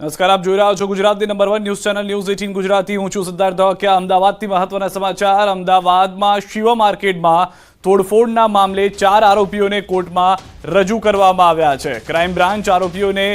નમસ્કાર, આપ જોઈ રહ્યા છો ગુજરાતની number one news channel, news eighteen Gujarati. હું છું સિદ્ધાર્થ ધોકિયા અમદાવાદથી મહત્વના સમાચાર. અમદાવાદમાં શિવ માર્કેટમાં તોડફોડના મામલે ચાર આરોપીઓને કોર્ટમાં રજૂ કરવામાં આવ્યા છે. ક્રાઇમ બ્રાન્ચ આરોપીઓને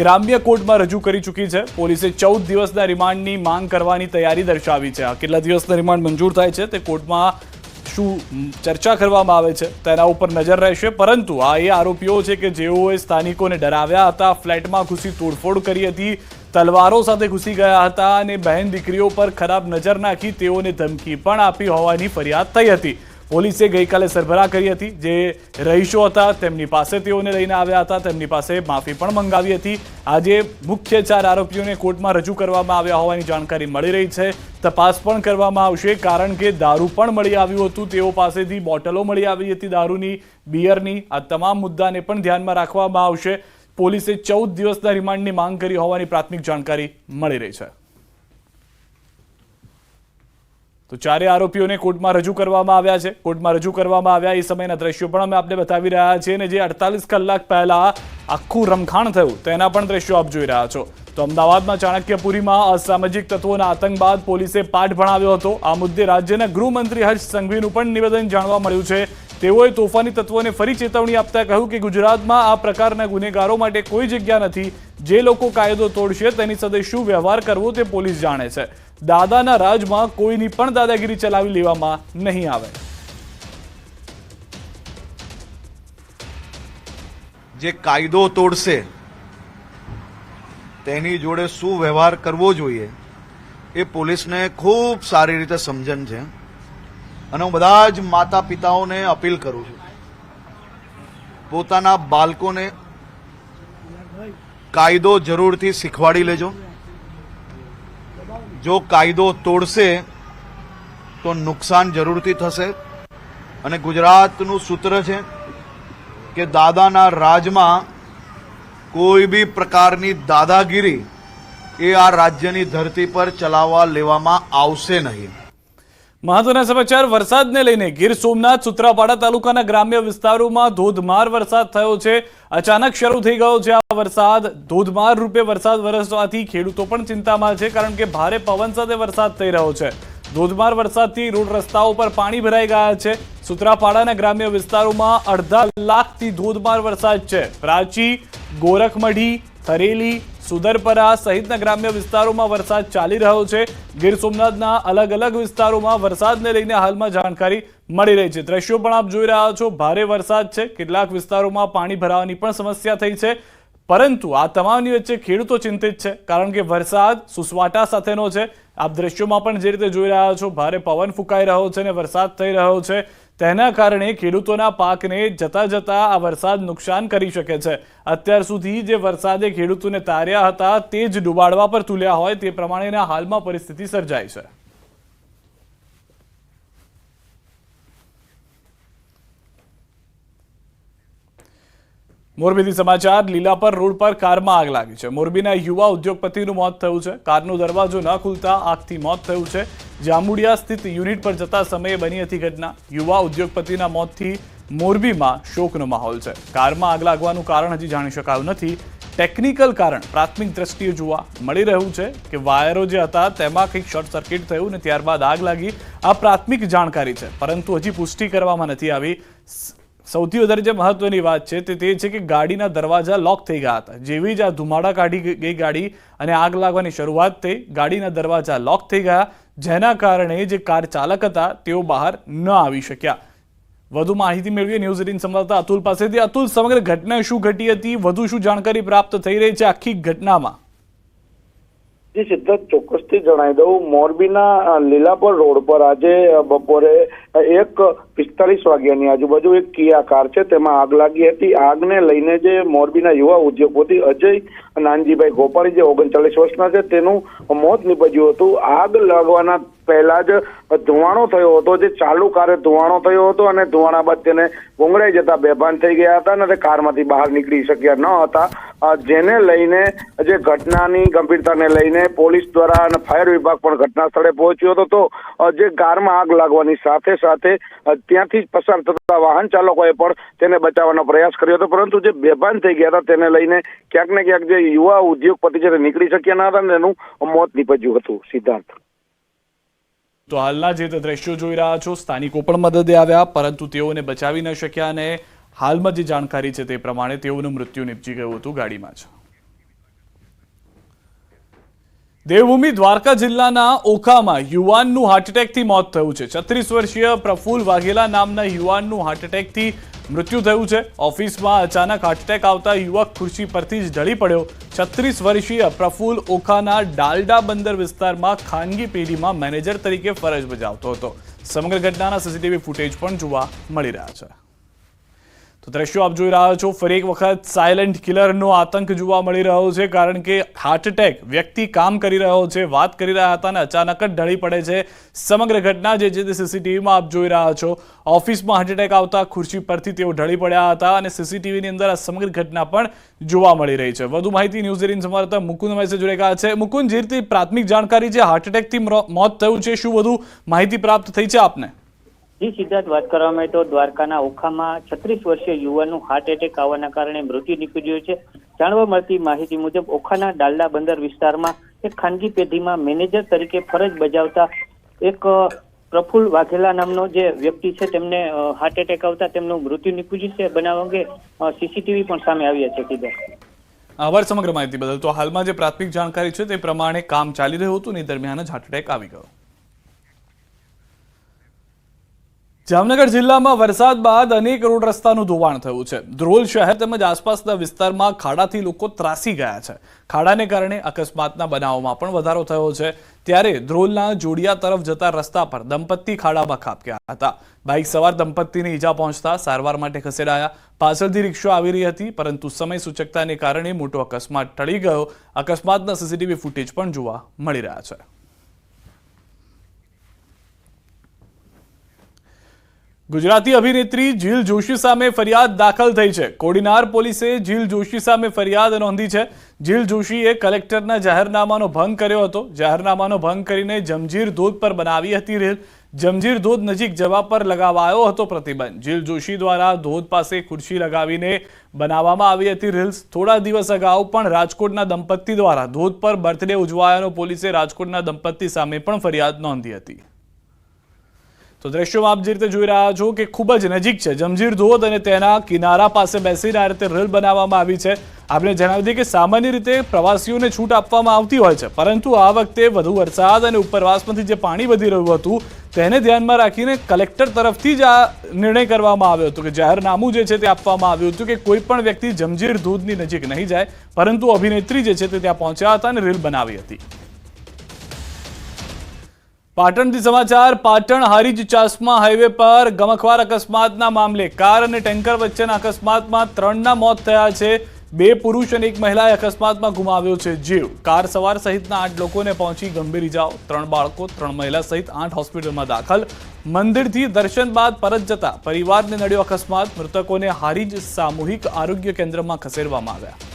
ગ્રામ્ય કોર્ટમાં રજૂ કરી ચૂકી છે. પોલીસે ચૌદ દિવસના રિમાન્ડની માંગ કરવાની તૈયારી દર્શાવી છે. કેટલા દિવસના રિમાન્ડ મંજૂર થાય છે તે કોર્ટમાં શું ચર્ચા કરવામાં આવે છે તેના ઉપર નજર રહેશે. પરંતુ આ એ આરોપીઓ છે કે જેઓએ સ્થાનિકોને ડરાવ્યા હતા, ફ્લેટમાં ઘૂસી તોડફોડ કરી હતી, તલવારો સાથે ઘૂસી ગયા હતા અને બહેન દીકરીઓ પર ખરાબ નજર નાખી તેઓને ધમકી પણ આપી હોવાની ફરિયાદ થઈ હતી. પોલીસે ગઈકાલે સરભરા કરી હતી. જે રહીશો હતા, તેમની પાસે તેઓને લઈને આવ્યા હતા. તેમની પાસે માફી પણ મંગાવી હતી. આજે મુખ્ય ચાર આરોપીઓને કોર્ટમાં રજૂ કરવામાં આવ્યા હોવાની જાણકારી મળી રહી છે. તપાસ પણ કરવામાં આવશે, કારણ કે દારૂ પણ મળી આવ્યું હતું. તેઓ પાસેથી બોટલો મળી આવી હતી દારૂની, બિયરની. આ તમામ મુદ્દાને પણ ધ્યાનમાં રાખવામાં આવશે. પોલીસે ચૌદ દિવસના રિમાન્ડની માંગ કરી હોવાની પ્રાથમિક જાણકારી મળી રહી છે. તો ચારે આરોપીઓને કોર્ટમાં રજૂ કરવામાં આવ્યા છે. કોર્ટમાં રજૂ કરવામાં આવ્યા એ સમયના દ્રશ્યો પણ અમે આપને બતાવી રહ્યા છીએ અને જે અડતાલીસ કલાક પહેલા આખું રમખાણ થયું તેના પણ દ્રશ્યો આપ જોઈ રહ્યા છો. તો અમદાવાદમાં ચાણક્યપુરીમાં અસામાજિક તત્વોના આતંક બાદ પોલીસે પાઠ ભણાવ્યો હતો. આ મુદ્દે રાજ્યના ગૃહમંત્રી હર્ષ સંઘવીનું પણ નિવેદન જાણવા મળ્યું છે. તેઓએ તોફાની તત્વોને ફરી ચેતવણી આપતા કહ્યું કે ગુજરાતમાં આ પ્રકારના ગુનેગારો માટે કોઈ જગ્યા નથી. જે લોકો કાયદો તોડશે તેની સાથે શું વ્યવહાર કરવો તે પોલીસ જાણે છે. દાદાના રાજમાં કોઈની પણ દાદાગીરી ચલાવી લેવામાં નહીં આવે. જે કાયદો તોડશે, તેની જોડે શું વ્યવહાર કરવો જોઈએ, એ પોલીસને ખૂબ સારી રીતે સમજણ છે. અને હું બધા જ માતા પિતાઓને અપીલ કરું છું, પોતાના બાળકોને કાયદો જરૂરથી શીખવાડી લેજો. જો કાયદો તોડશે, તો નુકસાન જરૂરથી થશે. અને ગુજરાતનું સૂત્ર છે કે દાદાના રાજમાં કોઈ બી પ્રકારની દાદાગીરી એ આ રાજ્યની ધરતી પર ચલાવવા લેવામાં આવશે નહીં. મહત્વના સમાચાર, વરસાદને લઈને ગીર સોમનાથ, સુત્રાપાડા તાલુકાના ગ્રામ્ય વિસ્તારોમાં ધોધમાર વરસાદ થયો છે. અચાનક શરૂ થઈ ગયો છે આ વરસાદ. ધોધમાર રૂપે વરસાદ વરસવાથી ખેડૂતો પણ ચિંતામાં છે, કારણ કે ભારે પવન સાથે વરસાદ થઈ રહ્યો છે. ધોધમાર વરસાદથી રોડ રસ્તાઓ પર પાણી ભરાઈ ગયા છે. સુત્રાપાડાના ગ્રામ્ય વિસ્તારોમાં અડધા લાખથી ધોધમાર વરસાદ છે. પ્રાચી ગોરખમઢી, થરેલી સુદરપરા સહિતના ગ્રામ્ય વિસ્તારોમાં વરસાદ ચાલી રહ્યો છે. ગીર સોમનાથના અલગ અલગ વિસ્તારોમાં વરસાદને લઈને હાલમાં જાણકારી મળી રહી છે. દ્રશ્યો પણ આપ જોઈ રહ્યા છો. ભારે વરસાદ છે. કેટલાક વિસ્તારોમાં પાણી ભરાવાની પણ સમસ્યા થઈ છે. પરંતુ આ તમામની વચ્ચે ખેડૂતો ચિંતિત છે, કારણ કે વરસાદ સુસવાટા સાથેનો છે. આપ દ્રશ્યોમાં પણ જે રીતે જોઈ રહ્યા છો, ભારે પવન ફૂંકાઈ રહ્યો છે અને વરસાદ થઈ રહ્યો છે. તેના કારણે ખેડૂતોના પાકને જતા જતા આ વરસાદ નુકસાન કરી શકે છે. અત્યાર સુધી જે વરસાદે ખેડૂતોને તાર્યા હતા, તે જ ડુબાડવા પર તુલ્યા હોય તે પ્રમાણેના હાલમાં પરિસ્થિતિ સર્જાઈ છે. મોરબીથી સમાચાર લીલાપર રોડ પર કારમાં આગ લાગી છે. મોરબીના યુવા ઉદ્યોગપતિનું મોત થયું છે. કારનો દરવાજો ન ખુલતા આગથી મોત થયું છે. જામુડિયા સ્થિત યુનિટ પર જતા સમયે બની હતી ઘટના. યુવા ઉદ્યોગપતિના મોતથી મોરબીમાં શોકનો માહોલ છે. કારમાં આગ લાગવાનું કારણ હજી જાણી શકાયું નથી. ટેકનિકલ કારણ, પ્રાથમિક દ્રષ્ટિએ જોવા મળી રહ્યું છે કે વાયરો જે હતા તેમાં કંઈક શોર્ટ સર્કિટ થયું ને ત્યારબાદ આગ લાગી. આ પ્રાથમિક જાણકારી છે, પરંતુ હજી પુષ્ટિ કરવામાં નથી આવી. સૌથી વધારે જે મહત્વની વાત છે તે તે છે કે ગાડીના દરવાજા લોક થઈ ગયા હતા. જેવી જ આ ધુમાડા કાઢી ગઈ- ગાડી અને આગ લાગવાની શરૂઆત થઈ, ગાડીના દરવાજા લોક થઈ ગયા, જેના કારણે જે કાર ચાલક હતા તેઓ બહાર ન આવી શક્યા. વધુ માહિતી મેળવીએ ન્યૂઝ એટીન સંવાદદાતા અતુલ પાસેથી. અતુલ, સમગ્ર ઘટના શું ઘટી હતી? વધુ શું જાણકારી પ્રાપ્ત થઈ રહી છે આખી ઘટનામાં? જી સિદ્ધાર્થ ચોક્કસથી જણાવી દઉં, મોરબીના લીલાપર રોડ પર આજે બપોરે એક પિસ્તાલીસ વાગ્યાની આજુબાજુ એક કિયા કાર છે, તેમાં આગ લાગી હતી. આગને લઈને જે મોરબીના યુવા ઉદ્યોગપતિ અજય નાનજીભાઈ ગોપાળી, જે ઓગણચાલીસ વર્ષના છે, તેનું મોત નીપજ્યું હતું. આગ લાગવાના પહેલા જ ધુવાણો થયો હતો, જે ચાલુ કારે ધુવાણો થયો હતો અને ધુવાણા બાદ તેને ગુંગળાઈ જતા બેભાન થઈ ગયા હતા અને તે કારમાંથી બહાર નીકળી શક્યા ન હતા. જેને લઈને જે ઘટનાની ગંભીરતાને લઈને પોલીસ દ્વારા અને ફાયર વિભાગ પણ ઘટના સ્થળે પહોંચ્યો હતો, તો જે કારમાં આગ લાગવાની સાથે સાથે ત્યાંથી પસાર થતા વાહન ચાલકોએ પણ તેને બચાવવાનો પ્રયાસ કર્યો હતો, પરંતુ જે બેભાન થઈ ગયા હતા તેને લઈને ક્યાંક ને ક્યાંક જે યુવા ઉદ્યોગપતિ છે નીકળી શક્યા ન હતા અને તેનું મોત નીપજ્યું હતું, સિદ્ધાર્થ. તો હાલના જે દ્રશ્યો જોઈ રહ્યા છો, સ્થાનિકો પણ મદદે આવ્યા, પરંતુ તેઓને બચાવી ન શક્યા અને હાલમાં જે જાણકારી છે તે પ્રમાણે તેઓનું મૃત્યુ નિપજી ગયું હતું ગાડીમાં જ. દેવભૂમિ દ્વારકા જિલ્લાના ઓખામાં યુવાનનું હાર્ટ એટેકથી મોત થયું છે. છત્રીસ વર્ષીય પ્રફુલ વાઘેલા નામના યુવાનનું હાર્ટ એટેકથી મૃત્યુ થયું છે. ઓફિસમાં અચાનક હાર્ટ એટેક આવતા યુવક ખુરશી પરથી જ ઢળી પડ્યો. છત્રીસ વર્ષીય પ્રફુલ ઓખાના ડાલડા બંદર વિસ્તારમાં ખાનગી પેઢીમાં મેનેજર તરીકે ફરજ બજાવતો હતો. સમગ્ર ઘટનાના સીસીટીવી ફૂટેજ પણ જોવા મળી રહ્યા છે. તો દ્રશ્યો આપ જોઈ રહ્યા છો, ફરી એક વખત સાયલેન્ટ કિલરનો આતંક જોવા મળી રહ્યો છે, કારણ કે હાર્ટ એટેક વ્યક્તિ કામ કરી રહ્યો છે, વાત કરી રહ્યા હતા અને અચાનક જ ઢળી પડે છે. સમગ્ર ઘટના જે છે તે સીસીટીવીમાં આપ જોઈ રહ્યા છો. ઓફિસમાં હાર્ટ એટેક આવતા ખુરશી પરથી તેઓ ઢળી પડ્યા હતા અને સીસીટીવીની અંદર આ સમગ્ર ઘટના પણ જોવા મળી રહી છે. વધુ માહિતી ન્યૂઝ એટીન સંવાદદાતા મુકુંદ મેસે જોડે ગયા છે. મુકુંદ, જે રીતે પ્રાથમિક જાણકારી છે હાર્ટ એટેકથી મોત થયું છે, શું વધુ માહિતી પ્રાપ્ત થઈ છે આપને? જી સિદ્ધાર્થ વાત કરવામાં આવે દ્વારકાના ઓખામાં છત્રીસ વર્ષીય યુવાનનું હાર્ટ એટેક આવવાના કારણે મૃત્યુ નીપજ્યું છે. જાણવા મળતી માહિતી મુજબ ઓખાના ડાલડા બંદર વિસ્તારમાં એક ખાનગી પેઢીમાં મેનેજર તરીકે ફરજ બજાવતા એક પ્રફુલ વાઘેલા નામનો જે વ્યક્તિ છે તેમને હાર્ટ એટેક આવતા તેમનું મૃત્યુ નીપજ્યું છે. બનાવ અંગે સીસીટીવી પણ સામે આવ્યા છે સિદ્ધાર્થ આભાર સમગ્ર માહિતી બદલ. તો હાલમાં જે પ્રાથમિક જાણકારી છે તે પ્રમાણે કામ ચાલી રહ્યું હતું ને દરમિયાન જ હાર્ટ એટેક આવી ગયો. જામનગર જિલ્લામાં વરસાદ બાદ અનેક રોડ રસ્તાનું ધોવાણ થયું છે. ધ્રોલ શહેર તેમજ આસપાસના વિસ્તારમાં ખાડાથી લોકો ત્રાસી ગયા છે. ખાડાને કારણે અકસ્માતના બનાવોમાં પણ વધારો થયો છે. ત્યારે ધ્રોલના જોડિયા તરફ જતા રસ્તા પર દંપતી ખાડામાં ખાબક્યા હતા. બાઇક સવાર દંપતીને ઈજા પહોંચતા સારવાર માટે ખસેડાયા. પાછળથી રિક્ષો આવી રહી હતી, પરંતુ સમય સૂચકતાને કારણે મોટો અકસ્માત ટળી ગયો. અકસ્માતના સીસીટીવી ફૂટેજ પણ જોવા મળી રહ્યા છે. ગુજરાતી અભિનેત્રી જીલ જોશી સામે ફરિયાદ દાખલ થઈ છે. કોડીનાર પોલીસે જીલ જોશી સામે ફરિયાદ નોંધી છે. જીલ જોશીએ કલેક્ટરના જાહેરનામાનો ભંગ કર્યો હતો. જાહેરનામાનો ભંગ કરીને જમજીર ધોધ પર બનાવી હતી રેલ. જમજીર ધોધ નજીક જવા પર લગાવાયો હતો પ્રતિબંધ. જીલ જોશી દ્વારા ધોધ પાસે ખુરશી લગાવીને બનાવવામાં આવી હતી રીલ્સ. થોડા દિવસ અગાઉ પણ રાજકોટના દંપતી દ્વારા ધોધ પર બર્થડે ઉજવાયાનો પોલીસે રાજકોટના દંપતી સામે પણ ફરિયાદ નોંધી હતી. તો દ્રશ્યોમાં આપ જે રીતે જોઈ રહ્યા છો કે ખૂબ જ નજીક છે. જમજીર ધોધ અને તેના કિનારા પાસે બેસીને આ રીતે રેલ બનાવવામાં આવી છે. આપણે જણાવી દઈએ કે સામાન્ય રીતે પ્રવાસીઓને છૂટ આપવામાં આવતી હોય છે, પરંતુ આ વખતે વધુ વરસાદ અને ઉપરવાસમાંથી જે પાણી વધી રહ્યું હતું, તેને ધ્યાનમાં રાખીને કલેક્ટર તરફથી જ આ નિર્ણય કરવામાં આવ્યો હતો કે જાહેરનામું જે છે તે આપવામાં આવ્યું હતું કે કોઈ પણ વ્યક્તિ જમજીર ધોધની નજીક નહીં જાય, પરંતુ અભિનેત્રી જે છે તે ત્યાં પહોંચ્યા હતા અને રેલ બનાવી હતી. પાટણથી સમાચાર, પાટણ હારીજ ચાસમા હાઈવે પર ગમખવાર અકસ્માતના મામલે કાર અને ટેન્કર વચ્ચેના અકસ્માતમાં ત્રણના મોત થયા છે. બે પુરુષ અને એક મહિલાએ અકસ્માતમાં ગુમાવ્યો છે જીવ. કાર સવાર સહિતના આઠ લોકોને પહોંચી ગંભીર ઇજાઓ. ત્રણ બાળકો, ત્રણ મહિલા સહિત આઠ હોસ્પિટલમાં દાખલ. મંદિરથી દર્શન બાદ પરત જતા પરિવારને નડ્યો અકસ્માત. મૃતકોને હારીજ સામૂહિક આરોગ્ય કેન્દ્રમાં ખસેડવામાં આવ્યા.